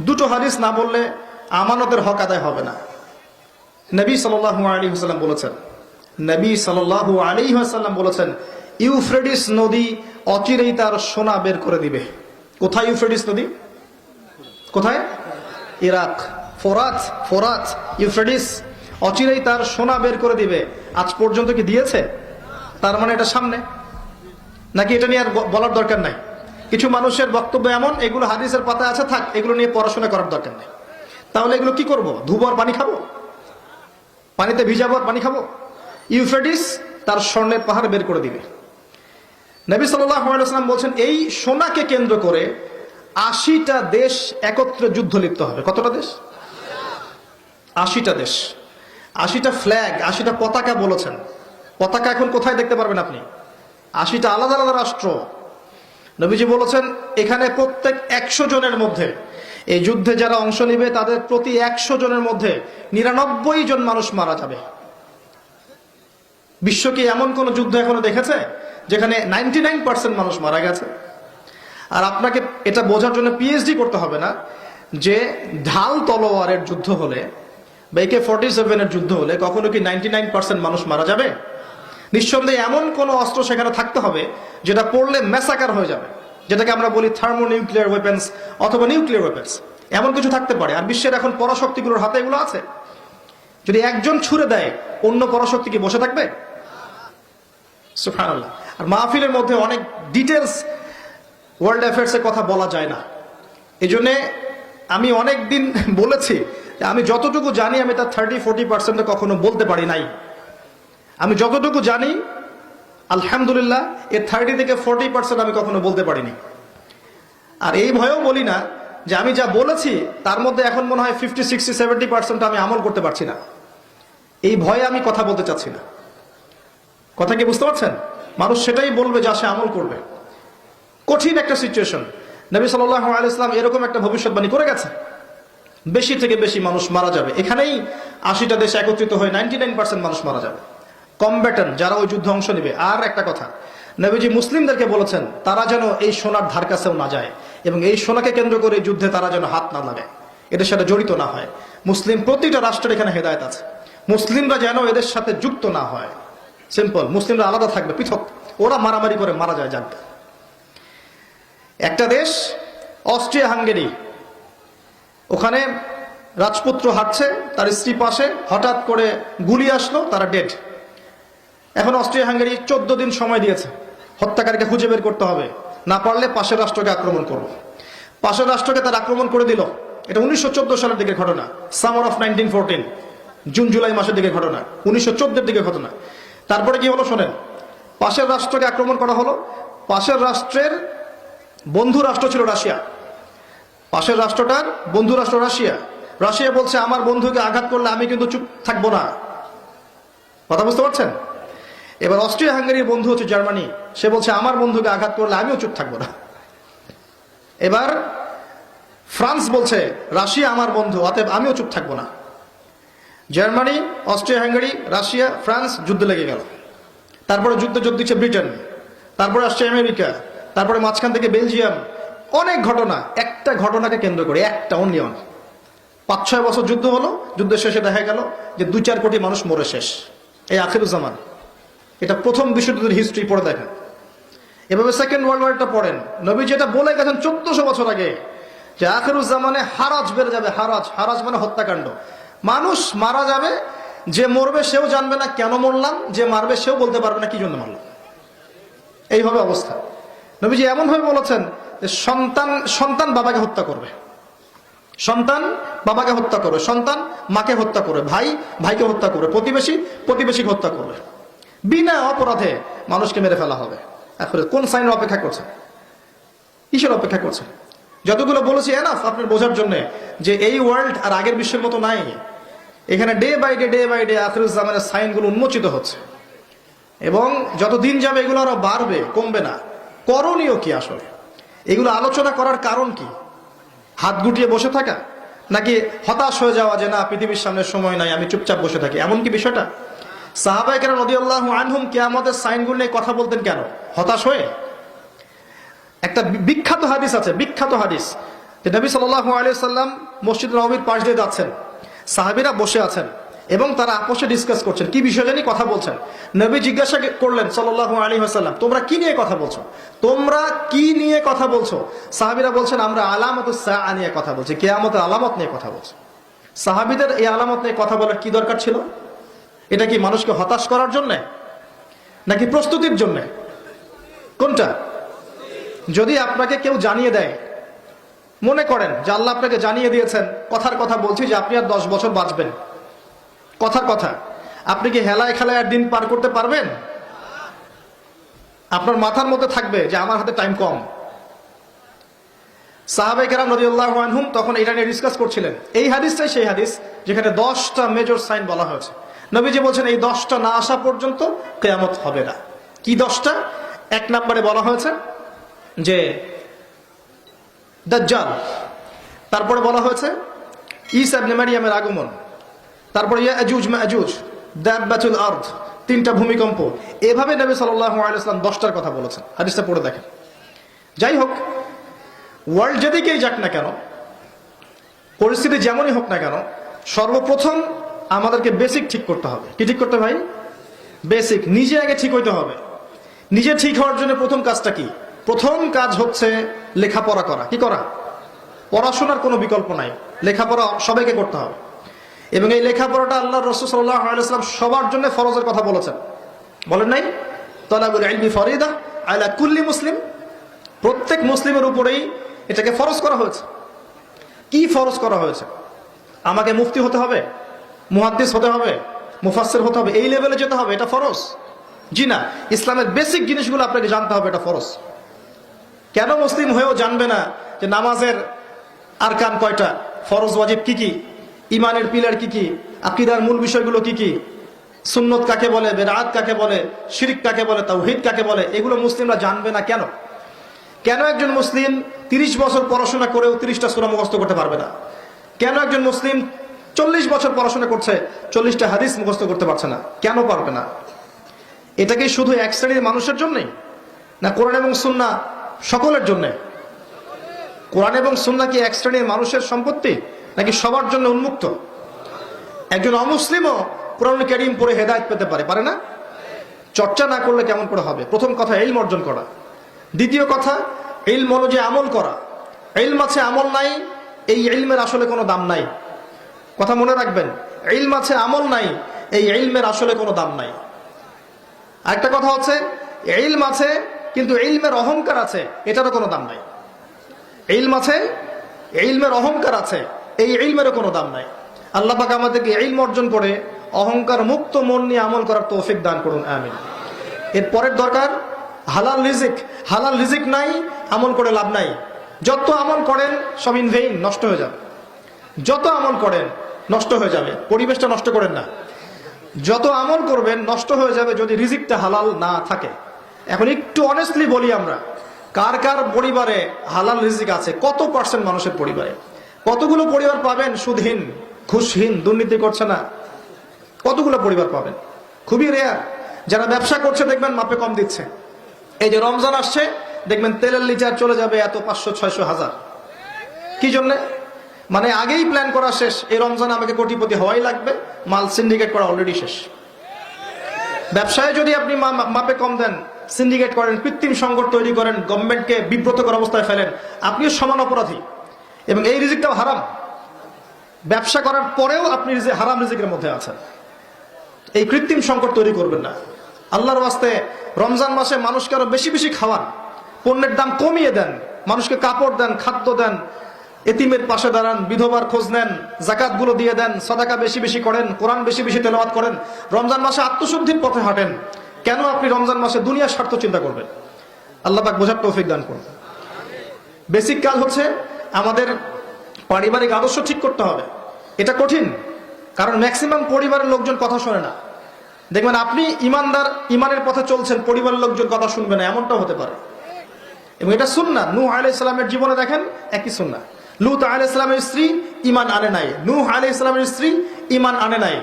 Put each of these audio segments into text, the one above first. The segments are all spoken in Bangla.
দুটো হাদিস না বললে আমানতের হক আদায় হবে না। নবী সাল্লাল্লাহু আলাইহি ওয়াসাল্লাম বলেছেন, নবী সাল্লাল্লাহু আলাইহি ওয়াসাল্লাম বলেছেন, ইউফ্রেডিস নদী অচিরেই তার সোনা বের করে দিবে। কোথায় ইউফ্রেডিস নদী? কোথায়? ইরাক। ফোরাত ফোরাত, ইউফ্রেডিস অচিরেই তার সোনা বের করে দিবে। আজ পর্যন্ত কি দিয়েছে? তার মানে এটা সামনে? নাকি এটা নিয়ে আর বলার দরকার নাই? কিছু মানুষের বক্তব্য এমন, এগুলো হাদিসের পাতা আছে, থাক, এগুলো নিয়ে পড়াশোনা করার দরকার নেই। তাহলে এগুলো কি করব? ধুবর পানি খাব? পানিতে ভিজাবো পানি খাব? ইউফ্রেডিস তার স্বর্ণের পাহাড় বের করে দিবে। নবী সাল্লাম বলছেন, এই সোনাকে কেন্দ্র করে আশিটা দেশ একত্রে যুদ্ধ লিপ্ত হবে। কতটা দেশ? আশিটা দেশ। আশিটা ফ্ল্যাগ আশিটা পতাকা বলেছেন। পতাকা এখন কোথায় দেখতে পারবেন আপনি? আশিটা আলাদা আলাদা রাষ্ট্র। নবীজি বলেছেন, এখানে প্রত্যেক একশো জনের মধ্যে, এই যুদ্ধে যারা অংশ নেবে, তাদের প্রতি একশো জনের মধ্যে নিরানব্বই জন মানুষ মারা যাবে। বিশ্ব কি এমন কোন যুদ্ধ এখনও দেখেছে, যেখানে নাইনটি নাইন পার্সেন্ট মানুষ মারা গেছে? আর আপনাকে এটা বোঝার জন্য পিএইচডি করতে হবে না, যে ঢাল তলোয়ারের যুদ্ধ হলে বা একে ফর্টি সেভেনের যুদ্ধ হলে কখনো কি নাইনটি নাইন পার্সেন্ট মানুষ মারা যাবে? নিঃসন্দেহে এমন কোনো অস্ত্র সেখানে থাকতে হবে যেটা পড়লে ম্যাসাকার হয়ে যাবে। যেটাকে আমরা বলি থার্মো নিউক্লিয়ার ওয়েপেন্স অথবা নিউক্লিয়ার ওয়েপেন্স এমন কিছু থাকতে পারে। আর বিশ্বের এখন পরাশক্তিগুলোর হাতে এগুলো আছে। যদি একজন ছুড়ে দেয়, অন্য পরাশক্তি কি বসে থাকবে? আর মাহফিলের মধ্যে অনেক ডিটেলস ওয়ার্ল্ড অ্যাফেয়ার্সের কথা বলা যায় না। এই জন্যে আমি অনেক দিন বলেছি, আমি যতটুকু জানি আমি তার থার্টি ফোর্টি পার্সেন্টে কখনো বলতে পারি নাই। আমি যতটুকু জানি, আলহামদুলিল্লাহ, এর থার্টি থেকে ফোর্টি পার্সেন্ট আমি কখনো বলতে পারিনি। আর এই ভয়েও বলি না যে আমি যা বলেছি, তার মধ্যে এখন মনে হয় ফিফটি সিক্সটি সেভেন্টি পার্সেন্ট আমি আমল করতে পারছি না। এই ভয়ে আমি কথা বলতে চাচ্ছি না। কথা কি বুঝতে পারছেন? মানুষ সেটাই বলবে যা সে আমল করবে। কঠিন একটা সিচুয়েশন নবী সাল্লাহ আলাইসলাম এরকম একটা ভবিষ্যৎবাণী করে গেছে বেশি থেকে বেশি মানুষ মারা যাবে। এখানেই আশিটা দেশে একত্রিত হয়ে নাইনটি মানুষ মারা যাবে। কমব্যাটন যারা ওই যুদ্ধে অংশ নেবে। আর একটা কথা, নবীজি মুসলিমদেরকে বলেছেন, তারা যেন এই সোনার ধার কাছেও না যায় এবং এই সোনাকে কেন্দ্র করে যুদ্ধে তারা যেন হাত না লাগায়। এদের সাথে জড়িত না হয়। মুসলিম প্রতিটা রাষ্ট্রের এখানে হেদায়ত আছে। মুসলিমরা যেন এদের সাথে যুক্ত না হয়। সিম্পল মুসলিমরা আলাদা থাকবে, পৃথক। ওরা মারামারি করে মারা যায় জানবে একটা দেশ, অস্ট্রিয়া, হাঙ্গেরি, ওখানে রাজপুত্র হাঁটছে, তার স্ত্রী পাশে, হঠাৎ করে গুলি আসলো, তারা ডেড এখন অস্ট্রিয়া হাঙ্গারি চোদ্দ দিন সময় দিয়েছে। হত্যাকারীকে খুঁজে বের করতে হবে। না পারলে পাশের রাষ্ট্রকে আক্রমণ করব পাশের রাষ্ট্রকে তার আক্রমণ করে দিল। এটা উনিশশো চোদ্দ সালের দিকে ঘটনা। Summer of nineteen fourteen, June, July মাসের দিকে ঘটনা। উনিশশো চোদ্দের দিকে ঘটনা। তারপরে কি হলো শোনেন? পাশের রাষ্ট্রকে আক্রমণ করা হলো। পাশের রাষ্ট্রের বন্ধু রাষ্ট্র ছিল রাশিয়া। পাশের রাষ্ট্রটার বন্ধু রাষ্ট্র রাশিয়া। রাশিয়া বলছে, আমার বন্ধুকে আঘাত করলে আমি কিন্তু চুপ থাকব না। কথা বুঝতে পারছেন? এবার অস্ট্রিয়া হাঙ্গেরির বন্ধু হচ্ছে জার্মানি। সে বলছে, আমার বন্ধুকে আঘাত করলে আমিও চুপ থাকব না। এবার ফ্রান্স বলছে, রাশিয়া আমার বন্ধু, অতএব আমিও চুপ থাকব না। Germany Austria Hungary Russia, France যুদ্ধ লেগে গেল। তারপরে যুদ্ধ যোগ দিচ্ছে ব্রিটেন। তারপরে আসছে আমেরিকা। তারপরে মাঝখান থেকে বেলজিয়াম। অনেক ঘটনা, একটা ঘটনাকে কেন্দ্র করে, একটা অনিয়ন পাঁচ ছয় বছর যুদ্ধ হলো, যুদ্ধের শেষে দেখা গেল যে দু চার কোটি মানুষ মরে শেষ। এই আখিরুজ্জামান। এটা প্রথম বিশ্বযুদ্ধের হিস্ট্রি পড়ে দেখেন। এভাবে সেকেন্ড ওয়ার্ল্ড ওয়ারটা পড়েন। নবী যেটা বলে গেছেন চোদ্দশো বছর আগে যে আখিরুজ্জামানে হারাজ বেড়ে যাবে, হারাজ হারাজ মানে হত্যাকাণ্ড। মানুষ মারা যাবে, যে মরবে সেও জানবে না কেন মরলাম, যে মারবে সেও বলতে পারবে না কি জন্য মারলাম। এইভাবে অবস্থা। নবীজি এমনভাবে বলেছেন যে সন্তান সন্তান বাবাকে হত্যা করবে। সন্তান বাবাকে হত্যা করবে, সন্তান মাকে হত্যা করবে, ভাই, ভাইকে হত্যা করবে, প্রতিবেশী, প্রতিবেশীকে হত্যা করবে। বিনা অপরাধে মানুষকে মেরে ফেলা হবে। এখন কোন সাইনের অপেক্ষা করছে? কিসের অপেক্ষা করছে? যতগুলো বলেছি এনাফ আপনার বোঝার জন্য যে এই ওয়ার্ল্ড আর আগের বিশ্বের মতো নাই। এখানে day by day day by day আখরুজ্জামানের সাইনগুলো উন্মোচিত হচ্ছে। এবং যত দিন যাবে এগুলো আরও বাড়বে, কমবে না। করণীয় কি আসলে? এগুলো আলোচনা করার কারণ কি? হাত গুটিয়ে বসে থাকা? নাকি হতাশ হয়ে যাওয়া যে না, পৃথিবীর সামনে সময় নাই, আমি চুপচাপ বসে থাকি? এমন কি বিষয়টা? কেন আনহুম কে আমাদের সাইনগুলো নিয়ে কথা বলতেন কেন? হতাশ হয়ে? একটা বিখ্যাত হাদিস আছে, বিখ্যাত হাদিস। সাল্লাম পাশ দিয়ে যাচ্ছেন। সাহাবীরা বসে আছেন এবং তারা আপোষে ডিসকাস করছেন। কি বিষয় জানি কথা বলছেন। নবী জিজ্ঞাসা করলেন সাল্লাল্লাহু আলাইহি ওয়াসাল্লাম, তোমরা কি নিয়ে কথা বলছো? তোমরা কি নিয়ে কথা বলছো? সাহাবীরা বলছেন, আমরা আলামত নিয়ে কথা বলছি, কিয়ামতের আলামত নিয়ে কথা বলছি। সাহাবীদের এই আলামত নিয়ে কথা বলার কি দরকার ছিল? এটা কি মানুষকে হতাশ করার জন্য? নাকি প্রস্তুতির জন্য? কোনটা? যদি আপনাকে কেউ জানিয়ে দেয়, মনে করেন যে আল্লাহ আপনাকে জানিয়ে দিয়েছেন, কথার কথা বলছি যে আপনি আর দশ বছর বাঁচবেন। কথার কথা, আপনি কি হেলায় খেলায় আর দিন পার করতে পারবেন? আপনার মাথার মধ্যে থাকবে যে আমার হাতে টাইম কম। সাহাবাই কেরাম তখন এটা নিয়ে ডিসকাস করছিলেন। এই হাদিসটাই সেই হাদিস যেখানে দশটা মেজর সাইন বলা হয়েছে। নবীজি বলছেন, এই দশটা না আসা পর্যন্ত কেয়ামত হবে না। কি দশটা? এক নম্বরে বলা হয়েছে যে, দাজ্জাল। তারপরে বলা হয়েছে ইস আবনে মারিয়ামের আগমন। তারপরে, ইয়াজুজ মাজুজ। দাব্বাতুল আরদ। তিনটা ভূমিকম্প। এভাবে নবী আলাইহি দশটার কথা বলেছেন। হাদিসটা পড়ে দেখেন। যাই হোক, ওয়ার্ল্ড যেদিকেই যাক না কেন, পরিস্থিতি যেমনই হোক না কেন, সর্বপ্রথম আমাদেরকে বেসিক ঠিক করতে হবে। কি ঠিক করতে ভাই বেসিক নিজে আগে ঠিক হইতে হবে। নিজে ঠিক হওয়ার জন্য প্রথম কাজটা কি? প্রথম কাজ হচ্ছে লেখাপড়া করা। কি করা? পড়াশোনার কোনো বিকল্প নাই। লেখাপড়া সবাইকে করতে হবে। এবং এই লেখাপড়াটা আল্লাহ রসুল সাল্লাহ সবার জন্য ফরজের কথা বলেছেন। বলেন নাই? তলাবুল আলমি ফরিদা আলা কুল্লি মুসলিম। প্রত্যেক মুসলিমের উপরেই এটাকে ফরজ করা হয়েছে। কি ফরজ করা হয়েছে? আমাকে মুফতি হতে হবে? মুহাদ্দিস হতে হবে, মুফাসসির হতে হবে, এই লেভেলে যেতে হবে, এটা ফরজ। জি না, ইসলামের বেসিক জিনিসগুলো আপনাকে জানতে হবে, এটা ফরজ। কেন মুসলিম হয়েও জানবে না যে নামাজের আরকান কয়টা? ফরজ, ওয়াজিব কি কি? ইমানের পিলার কি কি? আকিদার মূল বিষয়গুলো কি কি? সুন্নত কাকে বলে বেরাত কাকে বলে, শিরিক কাকে বলে, তাওহিদ কাকে বলে, এগুলো মুসলিমরা জানবে না কেন? কেন একজন মুসলিম তিরিশ বছর পড়াশোনা করেও তিরিশটা সুরা মুখস্থ করতে পারবে না? কেন একজন মুসলিম চল্লিশ বছর পড়াশোনা করছে, চল্লিশটা হাদিস মুখস্থ করতে পারছে না। কেন পারবে না? এটা কি শুধু এক শ্রেণির মানুষের জন্যই? না কোরআন এবং সুন্না সকলের জন্যে? কোরআন এবং সুন্না কি এক শ্রেণির মানুষের সম্পত্তি, নাকি সবার জন্য উন্মুক্ত? একজন অমুসলিমও কোরআন করিম পড়ে হেদায়ত পেতে পারে পারে না? চর্চা না করলে কেমন করে হবে? প্রথম কথা এলম অর্জন করা। দ্বিতীয় কথা এলম অনুযায়ী আমল করা। এলম আছে আমল নাই, এই এলমের আসলে কোনো দাম নাই। কথা মনে রাখবেন এলম আছে, আমল নাই, এই এলমের আসলে কোনো দাম নাই। আরেকটা কথা হচ্ছে এলম আছে, কিন্তু এলমের অহংকার আছে, এটারও কোনো দাম নাই। এলম আছে এলমের অহংকার আছে, এই এলমেরও কোনো দাম নাই। আল্লাহ পাক আমাদেরকে এলম অর্জন করে অহংকার মুক্ত মন নিয়ে আমল করার তৌফিক দান করুন, আমিন। এর পরের দরকার, হালাল রিজিক। হালাল রিজিক নাই, আমল করে লাভ নাই। যত আমল করেন, সব ইনভেইন নষ্ট হয়ে যাবে। যত আমল করেন নষ্ট হয়ে যাবে, পরিবেশটা নষ্ট করেন না। যত আমল করবেন, নষ্ট হয়ে যাবে যদি রিজিকটা হালাল না থাকে। এখন একটু অনেস্টলি বলি আমরা, কার কার পরিবারে হালাল রিজিক আছে, কত পার্সেন্ট মানুষের পরিবারে? কতগুলো পরিবার পাবেন? সুদহীন ঘুষহীন দুর্নীতি করছে না। কতগুলো পরিবার পাবেন? খুবই রেয়ার যারা ব্যবসা করছে, দেখবেন মাপে কম দিচ্ছে। এই যে রমজান আসছে, দেখবেন তেলের লিটার চলে যাবে এত পাঁচশো, ছয়শো, হাজার। কি জন্যে? মানে আগেই প্ল্যান করা শেষ। এই রমজান আমাকে কোটিপতি হওয়াই লাগবে। মাল সিন্ডিকেট করা অলরেডি শেষ। ব্যবসায় যদি আপনি মাপে কম দেন সিন্ডিকেট করেন, কৃত্রিম সংকট তৈরি করেন গভর্নমেন্টকে বিব্রতকর অবস্থায় ফেলেন, আপনিও সমান অপরাধী। এবং এই রিজিকটাও হারাম। ব্যবসা করার পরেও আপনি হারাম রিজিকের মধ্যে আছেন। এই কৃত্রিম সংকট তৈরি করবেন না। আল্লাহর ওয়াস্তে রমজান মাসে মানুষকে আরও বেশি বেশি খাওয়ান। পণ্যের দাম কমিয়ে দেন। মানুষকে কাপড় দেন, খাদ্য দেন এতিমের পাশে দাঁড়ান, বিধবার খোঁজ নেন জাকাতগুলো দিয়ে দেন, সদাকা বেশি বেশি করেন, কোরআন বেশি বেশি তেলাওয়াত করেন, রমজান মাসে আত্মশুদ্ধির পথে হাঁটেন। কেন আপনি রমজান মাসে দুনিয়ার স্বার্থ চিন্তা করবেন? আল্লাহ পাক বোঝার তৌফিক দান করুন। বেসিক কাজ হচ্ছে, আমাদের পারিবারিক আদর্শ ঠিক করতে হবে। এটা কঠিন, কারণ ম্যাক্সিমাম পরিবারের লোকজন কথা শোনে না। দেখবেন আপনি ইমানদার, ইমানের পথে চলছেন, পরিবারের লোকজন কথা শুনবে না, এমনটাও হতে পারে। এবং এটা সুন্না নূহ আলাই ইসলামের জীবনে দেখেন, একই সুন্না লুত আলাই ইসলামের স্ত্রী ইমান আনে নাই। নূহ আলাই ইসলামের স্ত্রী ইমান আনে নাই।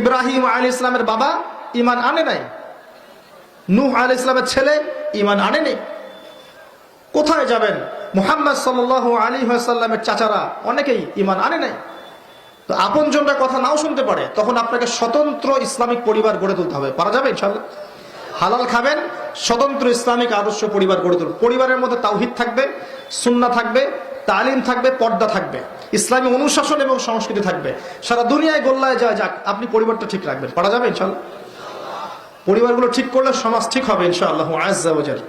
ইব্রাহিম আলী ইসলামের বাবা ইমান আনে নাই। নূহ আলাই ইসলামের ছেলে ইমান আনে নেই। কোথায় যাবেন? মুহাম্মদ সাল্লাহ আলী সাল্লামের চাচারা অনেকেই ইমান আনে নাই। তো আপনজনরা কথা নাও শুনতে পারে, তখন আপনাকে স্বতন্ত্র ইসলামিক পরিবার গড়ে তুলতে হবে। পারা যাবে ইনশাল্লাহ হালাল খাবেন, স্বতন্ত্র ইসলামিক আদর্শ পরিবার গড়ে তুলুন। পরিবারের মধ্যে তাওহিদ থাকবে সুন্না থাকবে তালিম থাকবে, পর্দা থাকবে। ইসলামী অনুশাসন এবং সংস্কৃতি থাকবে। সারা দুনিয়ায় গোল্লায় যায় যাক, আপনি পরিবারটা ঠিক রাখবেন। পারা যাবে ইনশাল্লাহ পরিবারগুলো ঠিক করলে সমাজ ঠিক হবে ইনশাআল্লাহ আজ্জা ওয়াজাল